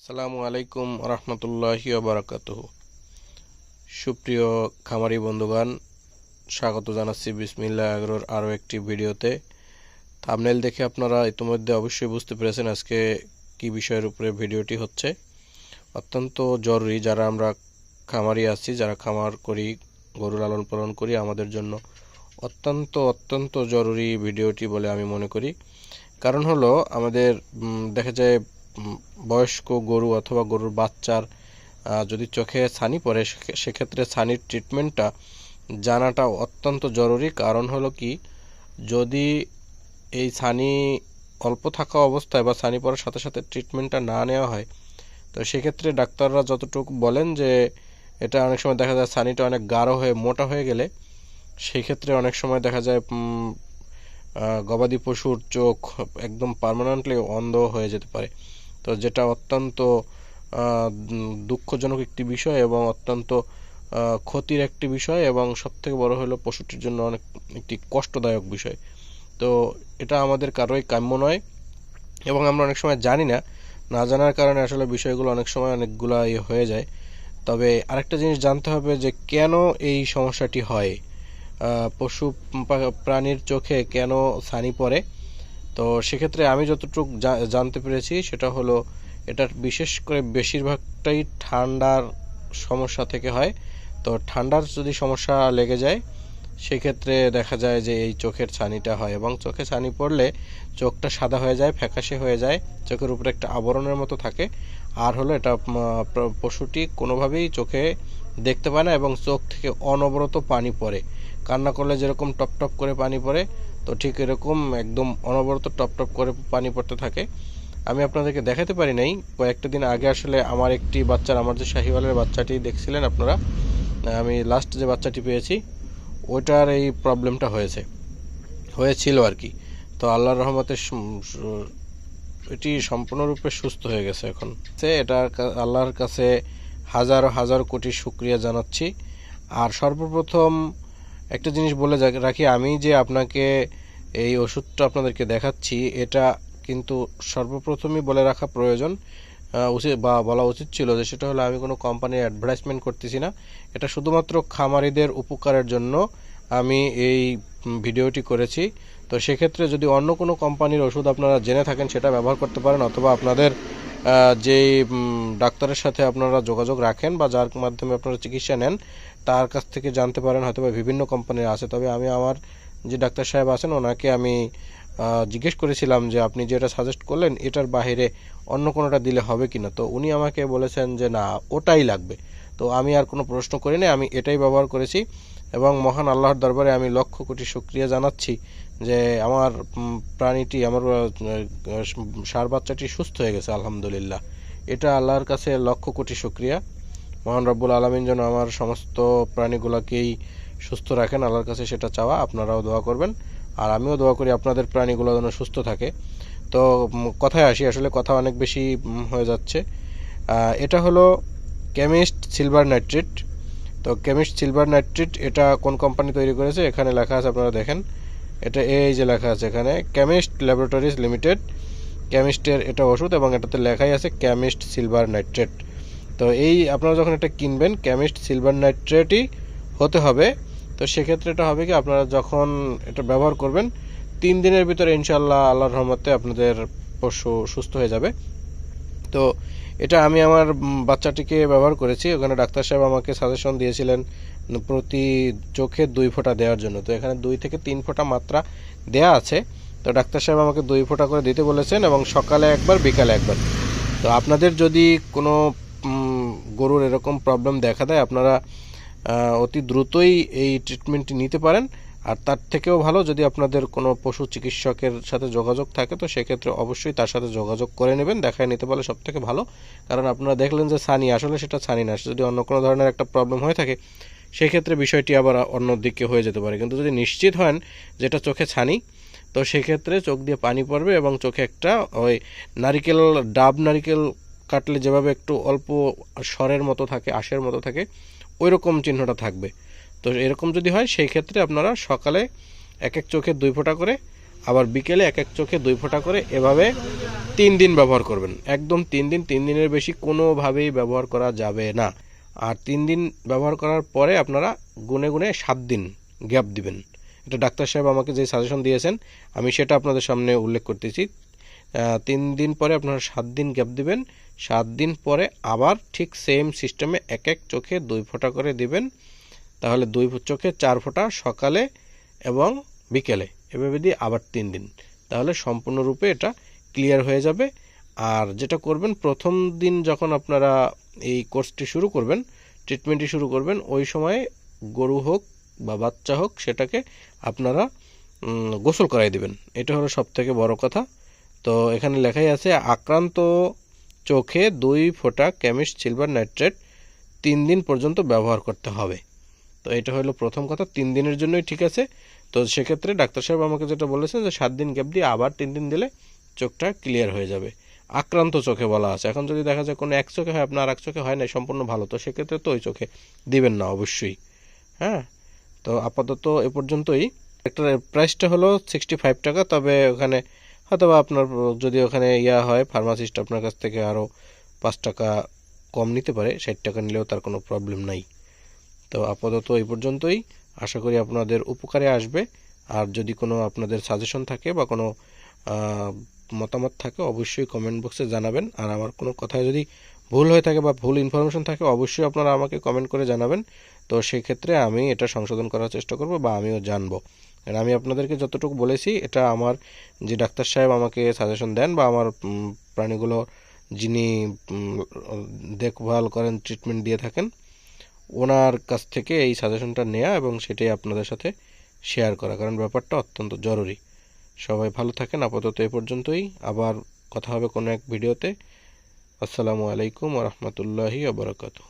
আসসালামু আলাইকুম রহমতুল্লাহি বারাকাত সুপ্রিয় খামারি বন্ধুগণ, স্বাগত জানাচ্ছি বিসমিল্লা আগ্রোর আরও একটি ভিডিওতে। থামনেল দেখে আপনারা ইতিমধ্যে অবশ্যই বুঝতে পেরেছেন আজকে কি বিষয়ের উপরে ভিডিওটি হচ্ছে। অত্যন্ত জরুরি যারা আমরা খামারি আছি, যারা খামার করি, গরু লালন পালন করি, আমাদের জন্য অত্যন্ত অত্যন্ত জরুরি ভিডিওটি বলে আমি মনে করি। কারণ হলো, আমাদের দেখা যায় বয়স্ক গরু অথবা গরুর বাচ্চার যদি চোখে ছানি পড়ে সেক্ষেত্রে ছানির ট্রিটমেন্টটা জানাটা অত্যন্ত জরুরি। কারণ হলো কি, যদি এই ছানি অল্প থাকা অবস্থায় বা ছানি পড়ার সাথে সাথে ট্রিটমেন্টটা না নেওয়া হয়, তো সেক্ষেত্রে ডাক্তাররা যতটুকু বলেন যে, এটা অনেক সময় দেখা যায় ছানিটা অনেক গাঢ় হয়ে, মোটা হয়ে গেলে সেই ক্ষেত্রে অনেক সময় দেখা যায় গবাদি পশুর চোখ একদম পার্মানেন্টলি অন্ধ হয়ে যেতে পারে। তো যেটা অত্যন্ত দুঃখজনক একটি বিষয় এবং অত্যন্ত ক্ষতির একটি বিষয় এবং সবথেকে বড় হলো পশুটির জন্য অনেক, একটি কষ্টদায়ক বিষয়। তো এটা আমাদের কারোই কাম্য নয় এবং আমরা অনেক সময় জানি না। না জানার কারণে আসলে বিষয়গুলো অনেক সময় অনেকগুলো হয়ে যায়। তবে আরেকটা জিনিস জানতে হবে যে কেন এই সমস্যাটি হয়? পশু প্রাণীর চোখে কেন ছানি পড়ে? তো সেক্ষেত্রে আমি যতটুকু জানতে পেরেছি সেটা হলো, এটা বিশেষ করে বেশিরভাগটাই ঠান্ডার সমস্যা থেকে হয়। তো ঠান্ডার যদি সমস্যা লেগে যায়, সেক্ষেত্রে দেখা যায় যে এই চোখের ছানিটা হয় এবং চোখে ছানি পড়লে চোখটা সাদা হয়ে যায়, ফ্যাকাশে হয়ে যায়, চোখের উপরে একটা আবরণের মতো থাকে। আর হলো এটা পশুটি কোনোভাবেই চোখে দেখতে পায় না এবং চোখ থেকে অনবরত পানি পড়ে। কান্না করলে যেরকম টপ টপ করে পানি পড়ে তো ঠিক এরকম একদম অনবরত টপ টপ করে পানি পড়তে থাকে। আমি আপনাদেরকে দেখাতে পারি নাই, কয়েকটা দিন আগে আসলে আমার একটি বাচ্চার, আমার যে শাহিওয়ালের বাচ্চাটি দেখছিলেন আপনারা, আমি লাস্ট যে বাচ্চাটি পেয়েছি, ওইটার এই প্রবলেমটা হয়েছে, হয়েছিল আর কি। তো আল্লাহর রহমতে এটি সম্পূর্ণরূপে সুস্থ হয়ে গেছে এখন। সে এটা আল্লাহর কাছে হাজার হাজার কোটি শুক্রিয়া জানাচ্ছি। আর সর্বপ্রথম একটা জিনিস বলে রাখি, আমি যে আপনাকে এই ওষুধটা আপনাদেরকে দেখাচ্ছি। এটা কিন্তু সর্বপ্রথমই বলে রাখা প্রয়োজন। উচিত বা বলা উচিত ছিল যে সেটা হলো আমি কোনো কোম্পানির অ্যাডভার্টাইজমেন্ট করতেছি না। এটা শুধুমাত্র খামারিদের উপকারের জন্য আমি এই ভিডিওটি করেছি। তো সেক্ষেত্রে যদি অন্য কোনো কোম্পানির ওষুধ আপনারা জেনে থাকেন, সেটা ব্যবহার করতে পারেন অথবা আপনাদের যেই ডাক্তারের সাথে আপনারা যোগাযোগ রাখেন বা যার মাধ্যমে আপনারা চিকিৎসা নেন, তার কাছ থেকে জানতে পারেন হয়তো বিভিন্ন কোম্পানির আছে। তবে আমি আমার যে ডাক্তার সাহেব আছেন, ওনাকে আমি জিজ্ঞেস করেছিলাম যে আপনি যেটা সাজেস্ট করলেন, এটার বাইরে অন্য কোনোটা দিলে হবে কি না তো উনি আমাকে বলেছেন যে না, ওটাই লাগবে। তো আমি আর কোনো প্রশ্ন করিনি আমি এটাই ব্যবহার করেছি এবং মহান আল্লাহর দরবারে আমি লক্ষ কোটি শুক্রিয়া জানাচ্ছি যে আমার প্রাণীটি, আমার সার বাচ্চাটি সুস্থ হয়ে গেছে, আলহামদুলিল্লাহ। এটা আল্লাহর কাছে লক্ষ কোটি শুক্রিয়া। মহান রব্বুল আলমিন যেন আমার সমস্ত প্রাণীগুলোকেই সুস্থ রাখেন, আল্লাহর কাছে সেটা চাওয়া, আপনারাও দোয়া করবেন। আর আমিও দোয়া করি আপনাদের প্রাণীগুলো যেন সুস্থ থাকে। তো কথায় আসি, আসলে কথা অনেক বেশি হয়ে যাচ্ছে। এটা হলো কেমিস্ট সিলভার নাইট্রেট। তো, কেমিস্ট সিলভার নাইট্রেট, এটা কোন কোম্পানি তৈরি করেছে? এখানে লেখা আছে, আপনারা দেখেন। এটা এই যে লেখা আছে এখানে, কেমিস্ট ল্যাবরেটরিজ লিমিটেড। কেমিস্টের এটা ওষুধ এবং এটাতে লেখাই আছে কেমিস্ট সিলভার নাইট্রেট। তো, এই আপনারা যখন এটা কিনবেন, কেমিস্ট সিলভার নাইট্রেটই হতে হবে। তো সেক্ষেত্রে এটা হবে কি, আপনারা যখন এটা ব্যবহার করবেন, তিন দিনের ভিতরে ইনশাল্লাহ আল্লাহর রহমতে আপনাদের পশু সুস্থ হয়ে যাবে। তো এটা আমি আমার বাচ্চাটিকে ব্যবহার করেছি, ওখানে ডাক্তার সাহেব আমাকে সাজেশন দিয়েছিলেন প্রতি চোখে দুই ফোঁটা দেওয়ার জন্য। তো এখানে দুই থেকে তিন ফোঁটা মাত্রা দেয়া আছে। তো ডাক্তার সাহেব আমাকে দুই ফোঁটা করে দিতে বলেছেন এবং সকালে একবার, বিকালে একবার। তো আপনাদের যদি কোনো গরুর এরকম প্রবলেম দেখা দেয়, আপনারা অতি দ্রুতই এই ট্রিটমেন্টটি নিতে পারেন। আর তার থেকেও ভালো যদি আপনাদের কোনো পশু চিকিৎসকের সাথে যোগাযোগ থাকে, তো সেক্ষেত্রে অবশ্যই তার সাথে যোগাযোগ করে নেবেন। দেখায় নিতে পারলে সব থেকে ভালো। কারণ আপনারা দেখলেন যে ছানি আসলে সেটা ছানি না। যদি অন্য কোনো ধরনের একটা প্রবলেম হয়ে থাকে, সেক্ষেত্রে বিষয়টি আবার অন্য দিকে হয়ে যেতে পারে। কিন্তু যদি নিশ্চিত হন যেটা চোখে ছানি, তো সেক্ষেত্রে চোখ দিয়ে পানি পড়বে এবং চোখে একটা ওই নারিকেল, ডাব নারিকেল কাটলে যেভাবে একটু অল্প স্বরের মতো থাকে, আশের মতো থাকে ওই রকম চিহ্নটা থাকবে। তো এরকম যদি হয়, সেই ক্ষেত্রে আপনারা সকালে এক এক চোখে দুই ফোঁটা করে, আবার বিকেলে এক এক চোখে দুই ফোঁটা করে এভাবে তিন দিন ব্যবহার করবেন। একদম তিন দিন, তিন দিনের বেশি কোনোভাবেই ব্যবহার করা যাবে না। আর তিন দিন ব্যবহার করার পরে আপনারা গুনে গুনে সাত দিন গ্যাপ দিবেন। এটা ডাক্তার সাহেব আমাকে যে সাজেশন দিয়েছেন, আমি সেটা আপনাদের সামনে উল্লেখ করতেছি। তিন দিন পরে আপনারা সাত দিন গ্যাপ দিবেন। সাত দিন পরে আবার ঠিক সেম সিস্টেমে এক এক চোখে দুই ফোঁটা করে দিবেন। তাহলে দুই চোখে চার ফোঁটা সকালে এবং বিকেলে। এভাবে দিয়ে আবার তিন দিন। তাহলে সম্পূর্ণরূপে এটা ক্লিয়ার হয়ে যাবে। আর যেটা করবেন, প্রথম দিন যখন আপনারা এই কোর্সটি শুরু করবেন ট্রিটমেন্টটি শুরু করবেন, ওই সময়ে গরু হোক বা বাচ্চা হোক, সেটাকে আপনারা গোসল করাই দিবেন। এটা হলো সব থেকে বড় কথা। তো এখানে লেখাই আছে, আক্রান্ত চোখে দুই ফোঁটা ক্যামিস্ট সিলভার নাইট্রেট তিন দিন পর্যন্ত ব্যবহার করতে হবে। তো এটা হলো প্রথম কথা, তিন দিনের জন্যই ঠিক আছে। তো সেক্ষেত্রে ডাক্তার সাহেব আমাকে যেটা বলেছেন যে সাত দিন গ্যাপ দিয়ে আবার তিন দিন দিলে চোখটা ক্লিয়ার হয়ে যাবে। আক্রান্ত চোখে বলা আছে। এখন যদি দেখা যায় কোনো এক চোখে হয়, আপনার আর এক চোখে হয় না সম্পূর্ণ ভালো। তো সেক্ষেত্রে তো ওই চোখে দিবেন না অবশ্যই। হ্যাঁ? তো আপাতত এ পর্যন্তই। একটা প্রাইসটা হলো সিক্সটি ফাইভ টাকা, তবে ওখানে হয়তো বা আপনার, যদি ওখানে ইয়া হয় ফার্মাসিস্ট আপনার কাছ থেকে আরও পাঁচ টাকা কম নিতে পারে, ষাট টাকা নিলেও তার কোনো প্রবলেম নাই। তো আপাতত এই পর্যন্তই। আশা করি আপনাদের উপকারে আসবে। আর যদি কোনো আপনাদের সাজেশন থাকে বা কোনো মতামত থাকে, অবশ্যই কমেন্ট বক্সে জানাবেন। আর আমার কোনো কথায় যদি ভুল হয়ে থাকে বা ভুল ইনফরমেশন থাকে, অবশ্যই আপনারা আমাকে কমেন্ট করে জানাবেন। তো সেক্ষেত্রে আমি এটা সংশোধন করার চেষ্টা করব বা আমিও জানব। আর আমি আপনাদেরকে যতটুকু বলেছি, এটা আমার যে ডাক্তার সাহেব আমাকে সাজেশন দেন বা আমার প্রাণীগুলো যিনি দেখভাল করেন ট্রিটমেন্ট দিয়ে থাকেন, ওনার কাছ থেকে এই সাজেশনটা নেওয়া এবং সেটাই আপনাদের সাথে শেয়ার করা। কারণ ব্যাপারটা অত্যন্ত জরুরি। সবাই ভালো থাকেন, আপাতত এ পর্যন্তই। আবার কথা হবে কোনো এক ভিডিওতে। আসসালামু আলাইকুম রহমতুল্লাহি আবরকাতু